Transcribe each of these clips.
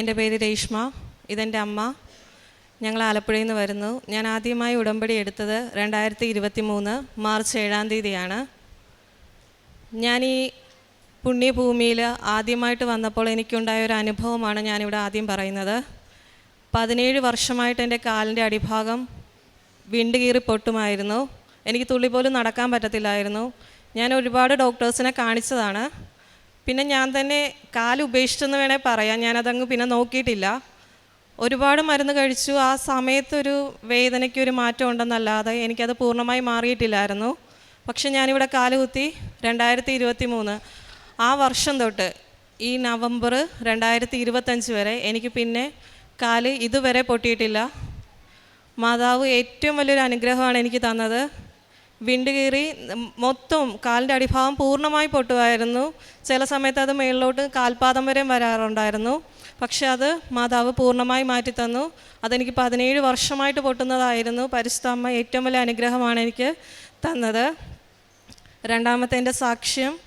എന്റെ പേര് രേഷ്മ ഇതെന്റെ അമ്മ. ഞങ്ങൾ ആലപ്പുഴയിൽ നിന്ന് വരുന്നു. ഞാൻ ആദ്യമായി ഉടമ്പടി എടുത്തത് രണ്ടായിരത്തി ഇരുപത്തി മൂന്ന് മാർച്ച് ഏഴാം തീയതിയാണ്. ഞാൻ ഈ പുണ്യഭൂമിയിൽ ആദ്യമായിട്ട് വന്നപ്പോൾ എനിക്കുണ്ടായ ഒരു അനുഭവമാണ് ഞാനിവിടെ ആദ്യം പറയുന്നത്. പതിനേഴ് വർഷമായിട്ട് എന്റെ കാലിന്റെ അടിഭാഗം വിണ്ട് കീറി പൊട്ടുമായിരുന്നു. എനിക്ക് തുള്ളി പോലും നടക്കാൻ പറ്റത്തില്ലായിരുന്നു. ഞാൻ ഒരുപാട് ഡോക്ടേഴ്സിനെ കാണിച്ചതാണ്. പിന്നെ ഞാൻ തന്നെ കാൽ ഉപേക്ഷിച്ചെന്ന് വേണേൽ പറയാം. ഞാനതങ്ങ് പിന്നെ നോക്കിയിട്ടില്ല. ഒരുപാട് മരുന്ന് കഴിച്ചു. ആ സമയത്തൊരു വേദനയ്ക്ക് ഒരു മാറ്റം ഉണ്ടെന്നല്ലാതെ എനിക്കത് പൂർണമായി മാറിയിട്ടില്ലായിരുന്നു. പക്ഷെ ഞാനിവിടെ കാലുകുത്തി രണ്ടായിരത്തി ഇരുപത്തി മൂന്ന് ആ വർഷം തൊട്ട് ഈ നവംബർ രണ്ടായിരത്തി ഇരുപത്തഞ്ച് വരെ എനിക്ക് പിന്നെ കാൽ ഇതുവരെ പൊട്ടിയിട്ടില്ല. മാതാവ് ഏറ്റവും വലിയൊരു അനുഗ്രഹമാണ് എനിക്ക് തന്നത്. വിണ്ട് കീറി മൊത്തം കാലിന്റെ അടിഭാഗം പൂർണമായി പൊട്ടുമായിരുന്നു. ചില സമയത്ത് അത് മേളിലോട്ട് കാൽപാദം വരെയും വരാറുണ്ടായിരുന്നു. പക്ഷെ അത് മാതാവ് പൂർണമായി മാറ്റിത്തന്നു. അതെനിക്ക് പതിനേഴ് വർഷമായിട്ട് പൊട്ടുന്നതായിരുന്നു. പരിശുദ്ധമ്മ ഏറ്റവും വലിയ അനുഗ്രഹമാണ് എനിക്ക് തന്നത്. രണ്ടാമത്തെ എന്റെ സാക്ഷ്യം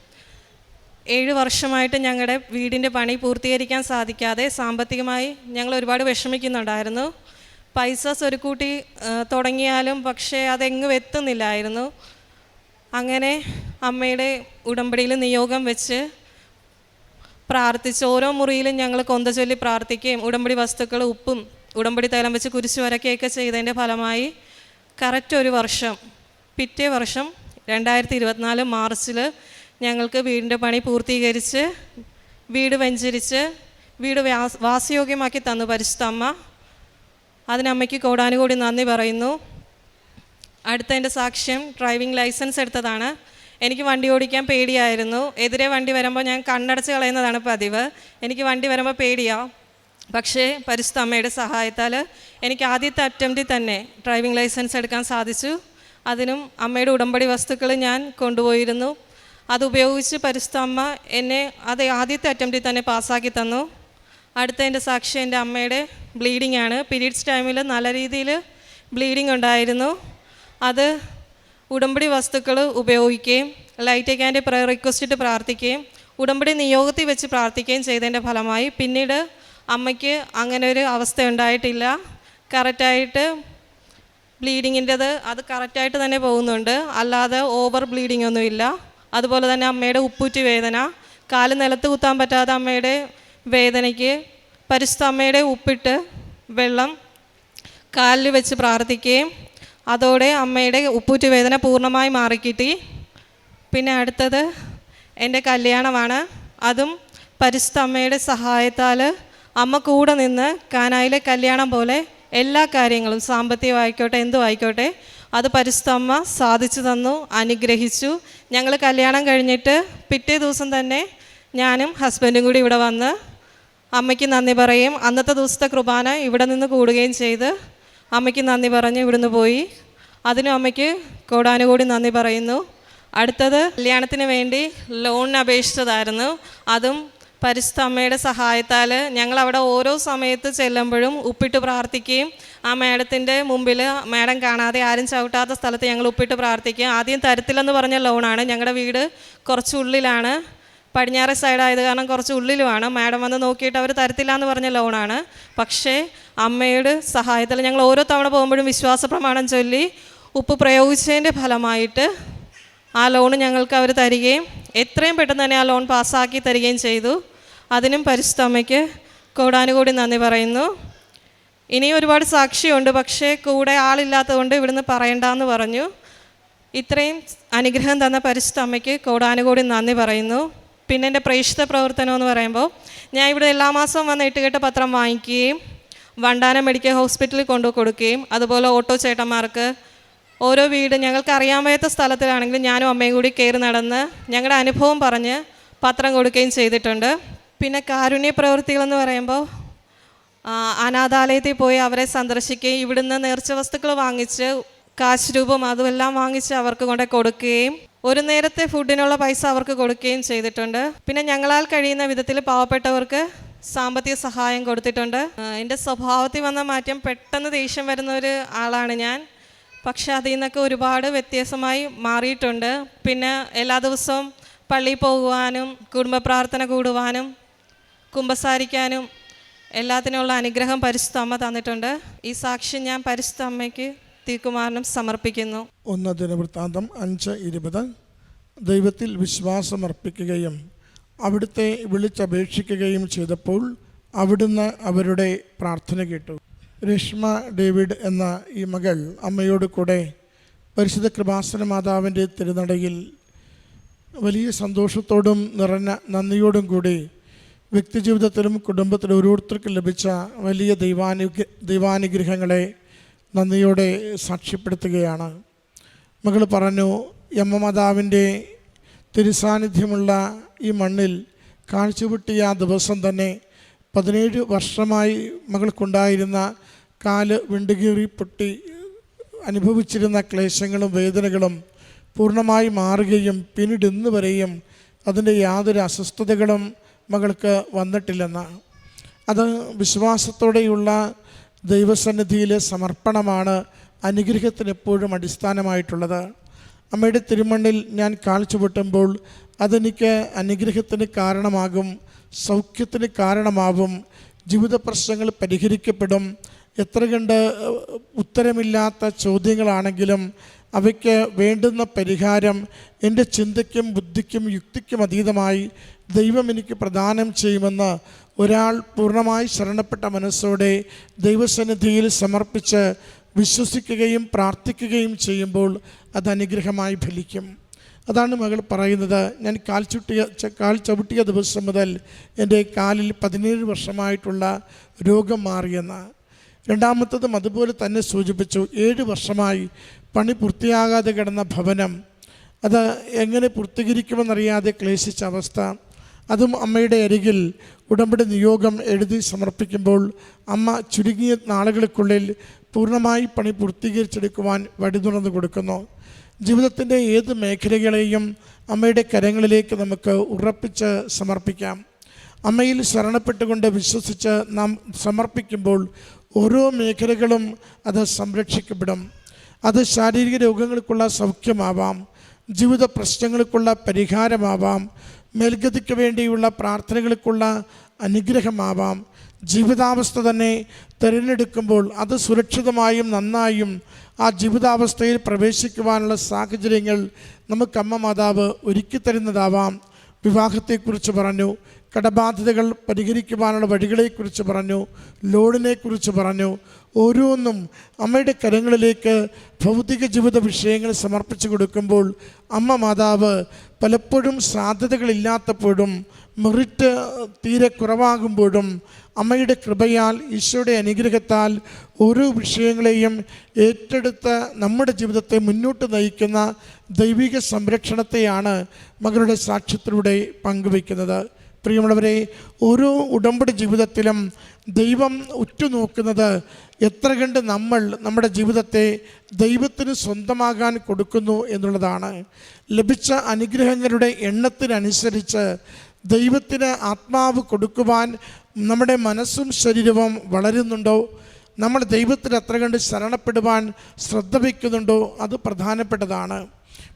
ഏഴ് വർഷമായിട്ട് ഞങ്ങളുടെ വീടിന്റെ പണി പൂർത്തീകരിക്കാൻ സാധിക്കാതെ സാമ്പത്തികമായി ഞങ്ങൾ ഒരുപാട് വിഷമിക്കുന്നുണ്ടായിരുന്നു. പൈസ സ്വരുക്കൂട്ടി കൂട്ടി തുടങ്ങിയാലും പക്ഷേ അതെങ്ങും എത്തുന്നില്ലായിരുന്നു. അങ്ങനെ അമ്മയുടെ ഉടമ്പടിയിൽ നിയോഗം വെച്ച് പ്രാർത്ഥിച്ച് ഓരോ മുറിയിലും ഞങ്ങൾ കൊന്ത ചൊല്ലി പ്രാർത്ഥിക്കുകയും ഉടമ്പടി വസ്തുക്കൾ ഉപ്പും ഉടമ്പടി തൈലം വെച്ച് കുരിശ് വരക്കുകയൊക്കെ ചെയ്തതിന്റെ ഫലമായി കറക്റ്റ് ഒരു വർഷം പിറ്റേ വർഷം രണ്ടായിരത്തി ഇരുപത്തിനാല് മാർച്ചിൽ ഞങ്ങൾക്ക് വീടിന്റെ പണി പൂർത്തീകരിച്ച് വീട് വെഞ്ചരിച്ച് വീട് വാസയോഗ്യമാക്കി തന്നു പരിശുദ്ധ അമ്മ. അതിനമ്മയ്ക്ക് കോടാനുകൂടി നന്ദി പറയുന്നു. അടുത്ത എന്റെ സാക്ഷ്യം ഡ്രൈവിംഗ് ലൈസൻസ് എടുത്തതാണ്. എനിക്ക് വണ്ടി ഓടിക്കാൻ പേടിയായിരുന്നു. എതിരെ വണ്ടി വരുമ്പോൾ ഞാൻ കണ്ണടച്ച് കളയുന്നതാണ് പതിവ്. എനിക്ക് വണ്ടി വരുമ്പോൾ പേടിയാണ് പക്ഷേ പരിശുദ്ധ അമ്മയുടെ സഹായത്താൽ എനിക്ക് ആദ്യത്തെ അറ്റംപ്റ്റിൽ തന്നെ ഡ്രൈവിംഗ് ലൈസൻസ് എടുക്കാൻ സാധിച്ചു. അതിനും അമ്മയുടെ ഉടമ്പടി വസ്തുക്കൾ ഞാൻ കൊണ്ടുപോയിരുന്നു. അതുപയോഗിച്ച് പരിശുദ്ധ അമ്മ എന്നെ അത് ആദ്യത്തെ അറ്റംപ്റ്റിൽ തന്നെ പാസ്സാക്കി തന്നു. അടുത്ത എന്റെ സാക്ഷി എന്റെ അമ്മയുടെ ബ്ലീഡിംഗ് ആണ്. പീരീഡ്സ് ടൈമിൽ നല്ല രീതിയിൽ ബ്ലീഡിംഗ് ഉണ്ടായിരുന്നു. അത് ഉടമ്പടി വസ്തുക്കൾ ഉപയോഗിക്കുകയും ലൈറ്റ് ക്യാന്റെ പ്രയർ റിക്വസ്റ്റിട്ട് പ്രാർത്ഥിക്കുകയും ഉടമ്പടി നിയോഗത്തിൽ വെച്ച് പ്രാർത്ഥിക്കുകയും ചെയ്തതിന്റെ ഫലമായി പിന്നീട് അമ്മയ്ക്ക് അങ്ങനെ ഒരു അവസ്ഥ ഉണ്ടായിട്ടില്ല. കറക്റ്റായിട്ട് ബ്ലീഡിങ്ങിന്റെത് അത് കറക്റ്റായിട്ട് തന്നെ പോകുന്നുണ്ട്. അല്ലാതെ ഓവർ ബ്ലീഡിംഗ് ഒന്നുമില്ല. അതുപോലെ തന്നെ അമ്മയുടെ ഉപ്പൂറ്റി വേദന കാൽ നിലത്ത് കുത്താൻ പറ്റാതെ അമ്മയുടെ വേദനയ്ക്ക് പരിസ്ഥമ്മയുടെ ഉപ്പിട്ട് വെള്ളം കാലിൽ വെച്ച് പ്രാർത്ഥിക്കുകയും അതോടെ അമ്മയുടെ ഉപ്പൂറ്റ് വേദന പൂർണമായി മാറിക്കിട്ടി. പിന്നെ അടുത്തത് എന്റെ കല്യാണമാണ്. അതും പരിസ്ഥ അമ്മയുടെ സഹായത്താൽ അമ്മ കൂടെ നിന്ന് കാനായിലെ കല്യാണം പോലെ എല്ലാ കാര്യങ്ങളും സാമ്പത്തികമായിക്കോട്ടെ എന്തും ആയിക്കോട്ടെ അത് പരിസ്ഥ അമ്മ സാധിച്ചു തന്നു അനുഗ്രഹിച്ചു. ഞങ്ങൾ കല്യാണം കഴിഞ്ഞിട്ട് പിറ്റേ ദിവസം തന്നെ ഞാനും ഹസ്ബൻഡും കൂടി ഇവിടെ വന്ന് അമ്മയ്ക്ക് നന്ദി പറയും. അന്നത്തെ ദിവസത്തെ കുർബാന ഇവിടെ നിന്ന് കൂടുകയും ചെയ്ത് അമ്മയ്ക്ക് നന്ദി പറഞ്ഞ് ഇവിടുന്ന് പോയി. അതിനും അമ്മയ്ക്ക് കോടാനുകൂടി നന്ദി പറയുന്നു. അടുത്തത് കല്യാണത്തിന് വേണ്ടി ലോണിന് അപേക്ഷിച്ചതായിരുന്നു. അതും പരിശുദ്ധ അമ്മയുടെ സഹായത്താൽ ഞങ്ങൾ അവിടെ ഓരോ സമയത്ത് ചെല്ലുമ്പോഴും ഉപ്പിട്ട് പ്രാർത്ഥിക്കുകയും ആ മേഡത്തിന്റെ മുമ്പിൽ മേഡം കാണാതെ ആരും ചവിട്ടാത്ത സ്ഥലത്ത് ഞങ്ങൾ ഉപ്പിട്ട് പ്രാർത്ഥിക്കുകയും. ആദ്യം തരത്തില്ലെന്ന് പറഞ്ഞ ലോണാണ് ഞങ്ങളുടെ വീട് കുറച്ച് ഉള്ളിലാണ് പടിഞ്ഞാറ് സൈഡായത് കാരണം കുറച്ച് ഉള്ളിലുമാണ്. മാഡം വന്ന് നോക്കിയിട്ട് അവർ തരത്തില്ല എന്ന് പറഞ്ഞ ലോണാണ് പക്ഷേ അമ്മയുടെ സഹായത്തിൽ ഞങ്ങൾ ഓരോ തവണ പോകുമ്പോഴും വിശ്വാസ പ്രമാണം ചൊല്ലി ഉപ്പ് പ്രയോഗിച്ചതിന്റെ ഫലമായിട്ട് ആ ലോൺ ഞങ്ങൾക്ക് അവർ തരികയും എത്രയും പെട്ടെന്ന് തന്നെ ആ ലോൺ പാസ്സാക്കി തരികയും ചെയ്തു. അതിനും പരിശുദ്ധമ്മയ്ക്ക് കോടാനുകൂടി നന്ദി പറയുന്നു. ഇനിയും ഒരുപാട് സാക്ഷിയുണ്ട് പക്ഷേ കൂടെ ആളില്ലാത്തതുകൊണ്ട് ഇവിടുന്ന് പറയണ്ടെന്ന് പറഞ്ഞു. ഇത്രയും അനുഗ്രഹം തന്ന പരിശുദ്ധ അമ്മയ്ക്ക് കോടാനുകൂടി നന്ദി പറയുന്നു. പിന്നെ എന്റെ പ്രേക്ഷിത പ്രവർത്തനം എന്ന് പറയുമ്പോൾ ഞാൻ ഇവിടെ എല്ലാ മാസവും വന്ന് എട്ടുകെട്ട് പത്രം വാങ്ങിക്കുകയും വണ്ടാനം മെഡിക്കൽ ഹോസ്പിറ്റലിൽ കൊണ്ടു കൊടുക്കുകയും അതുപോലെ ഓട്ടോ ചേട്ടന്മാർക്ക് ഓരോ വീട് ഞങ്ങൾക്ക് അറിയാൻ വയ്യാത്ത സ്ഥലത്തിലാണെങ്കിലും ഞാനും അമ്മയും കൂടി കയറി നടന്ന് ഞങ്ങളുടെ അനുഭവം പറഞ്ഞ് പത്രം കൊടുക്കുകയും ചെയ്തിട്ടുണ്ട്. പിന്നെ കാരുണ്യ പ്രവൃത്തികളെന്ന് പറയുമ്പോൾ അനാഥാലയത്തിൽ പോയി അവരെ സന്ദർശിക്കുകയും ഇവിടുന്ന് നേർച്ച വസ്തുക്കൾ വാങ്ങിച്ച് കാശ് രൂപം അതുമെല്ലാം വാങ്ങിച്ച് അവർക്ക് കൊണ്ട് കൊടുക്കുകയും ഒരു നേരത്തെ ഫുഡിനുള്ള പൈസ അവർക്ക് കൊടുക്കുകയും ചെയ്തിട്ടുണ്ട്. പിന്നെ ഞങ്ങളാൽ കഴിയുന്ന വിധത്തിൽ പാവപ്പെട്ടവർക്ക് സാമ്പത്തിക സഹായം കൊടുത്തിട്ടുണ്ട്. എന്റെ സ്വഭാവത്തിൽ വന്ന മാറ്റം പെട്ടെന്ന് ദേഷ്യം വരുന്ന ഒരു ആളാണ് ഞാൻ. പക്ഷെ അതിൽ നിന്നൊക്കെ ഒരുപാട് വ്യത്യാസമായി മാറിയിട്ടുണ്ട്. പിന്നെ എല്ലാ ദിവസവും പള്ളിയിൽ പോകുവാനും കുടുംബ പ്രാർത്ഥന കൂടുവാനും കുമ്പസാരിക്കാനും എല്ലാത്തിനുള്ള അനുഗ്രഹം പരിശുദ്ധ അമ്മ തന്നിട്ടുണ്ട്. ഈ സാക്ഷ്യം ഞാൻ പരിശുദ്ധ അമ്മയ്ക്ക് തിരുക്കുമാരനും സമർപ്പിക്കുന്നു. ഒന്ന് ദിനവൃത്താന്തം അഞ്ച് ഇരുപത്. ദൈവത്തിൽ വിശ്വാസമർപ്പിക്കുകയും അവിടുത്തെ വിളിച്ചപേക്ഷിക്കുകയും ചെയ്തപ്പോൾ അവിടുന്ന് അവരുടെ പ്രാർത്ഥന കേട്ടു. രശ്മ ഡേവിഡ് എന്ന ഈ മകൾ അമ്മയോട് കൂടെ പരിശുദ്ധ കൃപാസന മാതാവിന്റെ തിരുനടയിൽ വലിയ സന്തോഷത്തോടും നിറഞ്ഞ നന്ദിയോടും കൂടി വ്യക്തിജീവിതത്തിലും കുടുംബത്തിലും ഓരോരുത്തർക്കും ലഭിച്ച വലിയ ദൈവാനുഗ്ര ദൈവാനുഗ്രഹങ്ങളെ നന്ദിയോടെ സാക്ഷ്യപ്പെടുത്തുകയാണ്. മകൾ പറഞ്ഞു യമ്മമാതാവിന്റെ തിരുസാന്നിധ്യമുള്ള ഈ മണ്ണിൽ കാഴ്ചവെട്ടിയ ആ ദിവസം തന്നെ പതിനേഴ് വർഷമായി മകൾക്കുണ്ടായിരുന്ന കാൽ വിണ്ടുകീറി പൊട്ടി അനുഭവിച്ചിരുന്ന ക്ലേശങ്ങളും വേദനകളും പൂർണമായി മാറുകയും പിന്നീട് ഇന്ന് വരെയും അതിന്റെ യാതൊരു അസ്വസ്ഥതകളും മകൾക്ക് വന്നിട്ടില്ലെന്ന് അത് വിശ്വാസത്തോടെയുള്ള ദൈവസന്നിധിയിലെ സമർപ്പണമാണ് അനുഗ്രഹത്തിന് എപ്പോഴും അടിസ്ഥാനമായിട്ടുള്ളത്. അമ്മയുടെ തിരുമണ്ണിൽ ഞാൻ കാഴ്ചവെട്ടുമ്പോൾ അതെനിക്ക് അനുഗ്രഹത്തിന് കാരണമാകും സൗഖ്യത്തിന് കാരണമാവും ജീവിത പ്രശ്നങ്ങൾ പരിഹരിക്കപ്പെടും. എത്ര കണ്ട് ഉത്തരമില്ലാത്ത ചോദ്യങ്ങളാണെങ്കിലും അവയ്ക്ക് വേണ്ടുന്ന പരിഹാരം എന്റെ ചിന്തയ്ക്കും ബുദ്ധിക്കും യുക്തിക്കും അതീതമായി ദൈവം എനിക്ക് പ്രദാനം ചെയ്യുമെന്ന് ഒരാൾ പൂർണമായി ശരണപ്പെട്ട മനസ്സോടെ ദൈവസന്നിധിയിൽ സമർപ്പിച്ച് വിശ്വസിക്കുകയും പ്രാർത്ഥിക്കുകയും ചെയ്യുമ്പോൾ അത് അനുഗ്രഹമായി ഫലിക്കും. അതാണ് മകൾ പറയുന്നത്. ഞാൻ കാൽ ചുട്ടിയ കാൽ ചവിട്ടിയ ദിവസം മുതൽ എന്റെ കാലിൽ പതിനേഴ് വർഷമായിട്ടുള്ള രോഗം മാറിയെന്ന്. രണ്ടാമത്തതും അതുപോലെ തന്നെ സൂചിപ്പിച്ചു. ഏഴ് വർഷമായി പണി പൂർത്തിയാകാതെ കിടന്ന ഭവനം. അത് എങ്ങനെ പൂർത്തീകരിക്കുമെന്നറിയാതെ ക്ലേശിച്ച അവസ്ഥ. അതും അമ്മയുടെ അരികിൽ ഉടമ്പടി നിയോഗം എഴുതി സമർപ്പിക്കുമ്പോൾ അമ്മ ചുരുങ്ങിയ നാളുകൾക്കുള്ളിൽ പൂർണമായി പണി പൂർത്തീകരിച്ചെടുക്കുവാൻ വഴി തുറന്നു കൊടുക്കുന്നു. ജീവിതത്തിന്റെ ഏത് മേഖലകളെയും അമ്മയുടെ കരങ്ങളിലേക്ക് നമുക്ക് ഉറപ്പിച്ച് സമർപ്പിക്കാം. അമ്മയിൽ ശരണപ്പെട്ടുകൊണ്ട് വിശ്വസിച്ച് നാം സമർപ്പിക്കുമ്പോൾ ഓരോ മേഖലകളും അത് സംരക്ഷിക്കപ്പെടും. അത് ശാരീരിക രോഗങ്ങൾക്കുള്ള സൗഖ്യമാവാം. ജീവിത പ്രശ്നങ്ങൾക്കുള്ള പരിഹാരമാവാം. മേൽഗതിക്ക് വേണ്ടിയുള്ള പ്രാർത്ഥനകൾക്കുള്ള അനുഗ്രഹമാവാം. ജീവിതാവസ്ഥ തന്നെ തിരഞ്ഞെടുക്കുമ്പോൾ അത് സുരക്ഷിതമായും നന്നായും ആ ജീവിതാവസ്ഥയിൽ പ്രവേശിക്കുവാനുള്ള സാഹചര്യങ്ങൾ നമുക്ക് അമ്മ മാതാവ് ഒരുക്കി തരുന്നതാവാം വിവാഹത്തെക്കുറിച്ച് പറഞ്ഞു കടബാധ്യതകൾ പരിഹരിക്കുവാനുള്ള വഴികളെക്കുറിച്ച് പറഞ്ഞു ലോണിനെക്കുറിച്ച് പറഞ്ഞു. ഓരോന്നും അമ്മയുടെ കരങ്ങളിലേക്ക് ഭൗതിക ജീവിത വിഷയങ്ങൾ സമർപ്പിച്ചു കൊടുക്കുമ്പോൾ അമ്മ മാതാവ് പലപ്പോഴും സാധ്യതകളില്ലാത്തപ്പോഴും മെറിറ്റ് തീരെ കുറവാകുമ്പോഴും അമ്മയുടെ കൃപയാൽ ഈശോയുടെ അനുഗ്രഹത്താൽ ഓരോ വിഷയങ്ങളെയും ഏറ്റെടുത്ത് നമ്മുടെ ജീവിതത്തെ മുന്നോട്ട് നയിക്കുന്ന ദൈവിക സംരക്ഷണത്തെയാണ് മകളുടെ സാക്ഷ്യത്തിലൂടെ പങ്കുവയ്ക്കുന്നത്. പ്രിയമുള്ളവരെ ഓരോ ഉടമ്പടി ജീവിതത്തിലും ദൈവം ഉറ്റുനോക്കുന്നത് എത്ര കണ്ട് നമ്മൾ നമ്മുടെ ജീവിതത്തെ ദൈവത്തിന് സ്വന്തമാകാൻ കൊടുക്കുന്നു എന്നുള്ളതാണ്. ലഭിച്ച അനുഗ്രഹങ്ങളുടെ എണ്ണത്തിനനുസരിച്ച് ദൈവത്തിന് ആത്മാവ് കൊടുക്കുവാൻ നമ്മുടെ മനസ്സും ശരീരവും വളരുന്നുണ്ടോ? നമ്മൾ ദൈവത്തിൽ അത്ര കണ്ട് ശരണപ്പെടുവാൻ ശ്രദ്ധ വയ്ക്കുന്നുണ്ടോ? അത് പ്രധാനപ്പെട്ടതാണ്.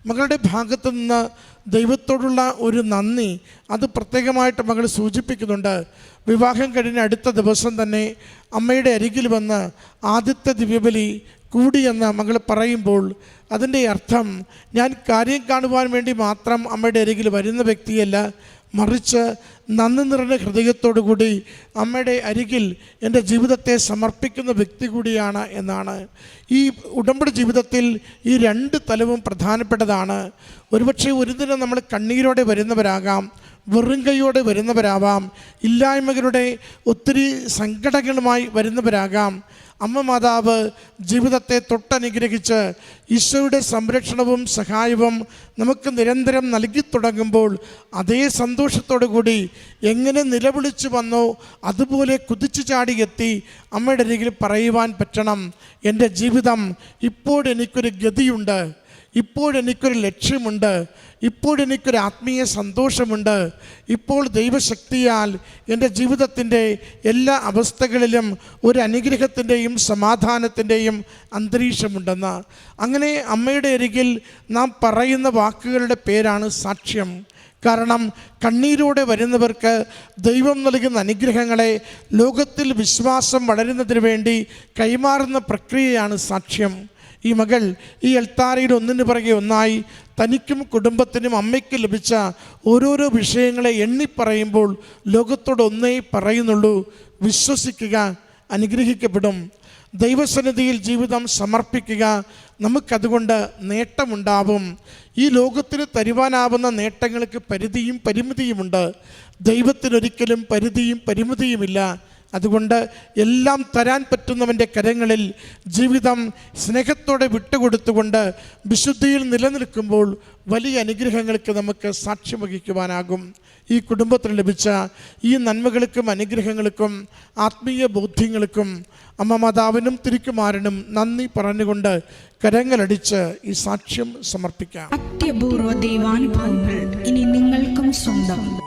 മകളുടെ ഭാഗത്തു നിന്ന് ദൈവത്തോടുള്ള ഒരു നന്ദി അത് പ്രത്യേകമായിട്ട് മകൾ സൂചിപ്പിക്കുന്നുണ്ട്. വിവാഹം കഴിഞ്ഞ അടുത്ത ദിവസം തന്നെ അമ്മയുടെ അരികിൽ വന്ന് ആദ്യത്തെ ദിവ്യബലി കൂടിയെന്ന് മകൾ പറയുമ്പോൾ അതിന്റെ അർത്ഥം ഞാൻ കാര്യം കാണുവാൻ വേണ്ടി മാത്രം അമ്മയുടെ അരികിൽ വരുന്ന വ്യക്തിയല്ല മറിച്ച് നന്ദി നിറഞ്ഞ ഹൃദയത്തോടു കൂടി അമ്മയുടെ അരികിൽ എന്റെ ജീവിതത്തെ സമർപ്പിക്കുന്ന വ്യക്തി കൂടിയാണ് എന്നാണ്. ഈ ഉടമ്പടി ജീവിതത്തിൽ ഈ രണ്ട് തലവും പ്രധാനപ്പെട്ടതാണ്. ഒരുപക്ഷെ ഒരു ദിനം നമ്മൾ കണ്ണീരോടെ വരുന്നവരാകാം. വെറും കൈയോടെ വരുന്നവരാവാം. ഇല്ലായ്മകളുടെ ഒത്തിരി സങ്കടങ്ങളുമായി വരുന്നവരാകാം. അമ്മ മാതാവ് ജീവിതത്തെ തൊട്ടനുഗ്രഹിച്ച് ഈശോയുടെ സംരക്ഷണവും സഹായവും നമുക്ക് നിരന്തരം നൽകി തുടങ്ങുമ്പോൾ അതേ സന്തോഷത്തോടു കൂടി എങ്ങനെ നിലവിളിച്ചു വന്നോ അതുപോലെ കുതിച്ചു ചാടി എത്തി അമ്മയുടെ അരികിൽ പറയുവാൻ പറ്റണം. എന്റെ ജീവിതം ഇപ്പോഴെനിക്കൊരു ഗതിയുണ്ട്. ഇപ്പോഴെനിക്കൊരു ലക്ഷ്യമുണ്ട്. ഇപ്പോഴെനിക്കൊരു ആത്മീയ സന്തോഷമുണ്ട്. ഇപ്പോൾ ദൈവശക്തിയാൽ എന്റെ ജീവിതത്തിന്റെ എല്ലാ അവസ്ഥകളിലും ഒരു അനുഗ്രഹത്തിന്റെയും സമാധാനത്തിന്റെയും അന്തരീക്ഷമുണ്ടെന്ന്. അങ്ങനെ അമ്മയുടെ അരികിൽ നാം പറയുന്ന വാക്കുകളുടെ പേരാണ് സാക്ഷ്യം. കാരണം കണ്ണീരോടെ വരുന്നവർക്ക് ദൈവം നൽകുന്ന അനുഗ്രഹങ്ങളെ ലോകത്തിൽ വിശ്വാസം വളരുന്നതിന് വേണ്ടി കൈമാറുന്ന പ്രക്രിയയാണ് സാക്ഷ്യം. ഈ മകൾ ഈ എൽത്താരയുടെ ഒന്നിനു പിറകെ ഒന്നായി തനിക്കും കുടുംബത്തിനും അമ്മയ്ക്കും ലഭിച്ച ഓരോരോ വിഷയങ്ങളെ എണ്ണിപ്പറയുമ്പോൾ ലോകത്തോട് ഒന്നേ പറയുന്നുള്ളൂ. വിശ്വസിക്കുക അനുഗ്രഹിക്കപ്പെടും. ദൈവസന്നിധിയിൽ ജീവിതം സമർപ്പിക്കുക നമുക്കതുകൊണ്ട് നേട്ടമുണ്ടാവും. ഈ ലോകത്തിന് തരുവാനാവുന്ന നേട്ടങ്ങൾക്ക് പരിധിയും പരിമിതിയുമുണ്ട്. ദൈവത്തിനൊരിക്കലും പരിധിയും പരിമിതിയുമില്ല. അതുകൊണ്ട് എല്ലാം തരാൻ പറ്റുന്നവന്റെ കരങ്ങളിൽ ജീവിതം സ്നേഹത്തോടെ വിട്ടുകൊടുത്തുകൊണ്ട് വിശുദ്ധിയിൽ നിലനിൽക്കുമ്പോൾ വലിയ അനുഗ്രഹങ്ങൾക്ക് നമുക്ക് സാക്ഷ്യം വഹിക്കുവാനാകും. ഈ കുടുംബത്തിന് ലഭിച്ച ഈ നന്മകൾക്കും അനുഗ്രഹങ്ങൾക്കും ആത്മീയ ബോധ്യങ്ങൾക്കും അമ്മ മാതാവിനും തിരിക്കുമാരനും നന്ദി പറഞ്ഞുകൊണ്ട് കരങ്ങളടിച്ച് ഈ സാക്ഷ്യം സമർപ്പിക്കാം. അത്യപൂർവ ദൈവാനുഭവങ്ങൾ ഇനി നിങ്ങൾക്കും സ്വന്തം.